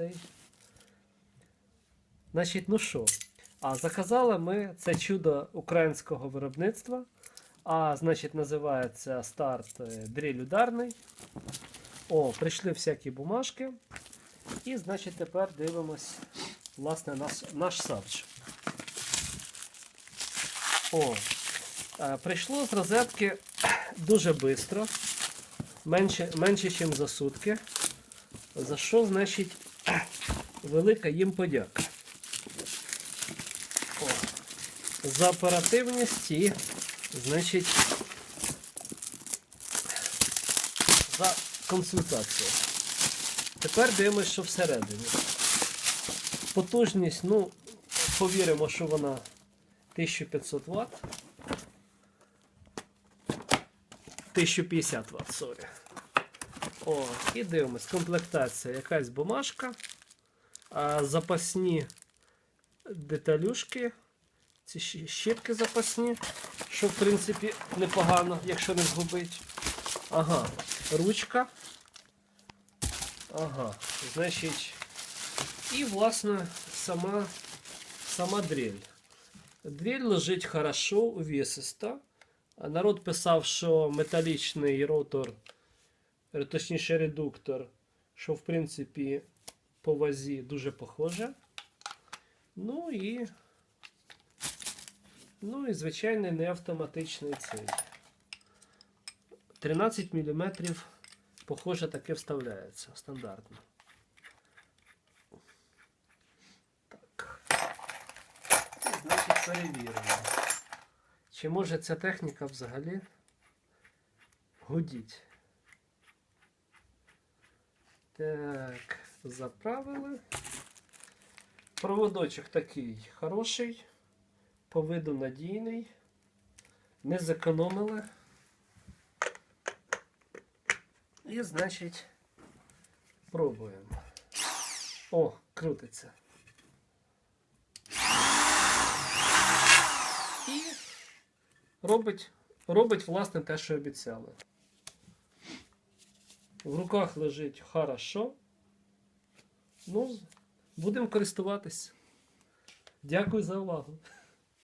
цей. Значить, ну що? А заказали ми це чудо українського виробництва. А значить, називається старт е, дріль ударний. О, прийшли всякі бумажки. І, значить, тепер дивимось власне наш, наш савч. О, е, прийшло з розетки дуже швидко. Менше, менше, ніж за сутки. За що, значить, велика їм подяка. О, за оперативність і, значить, за консультацію. Тепер дивимося, що всередині. Потужність, ну, повіримо, що вона 1500 Вт. 1050 Вт, сорі. О, і дивимось. Комплектація, якась бумажка, а, запасні деталюшки, ці щітки запасні, що в принципі непогано, якщо не згубить. Ага, ручка. Ага, значить, і власне сама, сама дрель. Дрель лежить хорошо, увесиста. А Народ писав, що металічний ротор, точніше редуктор, що в принципі по вазі дуже похоже. Ну і, ну і звичайний неавтоматичний цей. 13 мм, похоже, таке вставляється стандартно. Так. Значить, перевіримо. Чи може ця техніка взагалі гудіть? Так, заправили. Проводочок такий хороший, по виду надійний. Не зекономили. І, значить, пробуємо. О, крутиться. І робить, робить власне те, що обіцяли. В руках лежить хорошо. Ну, будемо користуватись. Дякую за увагу.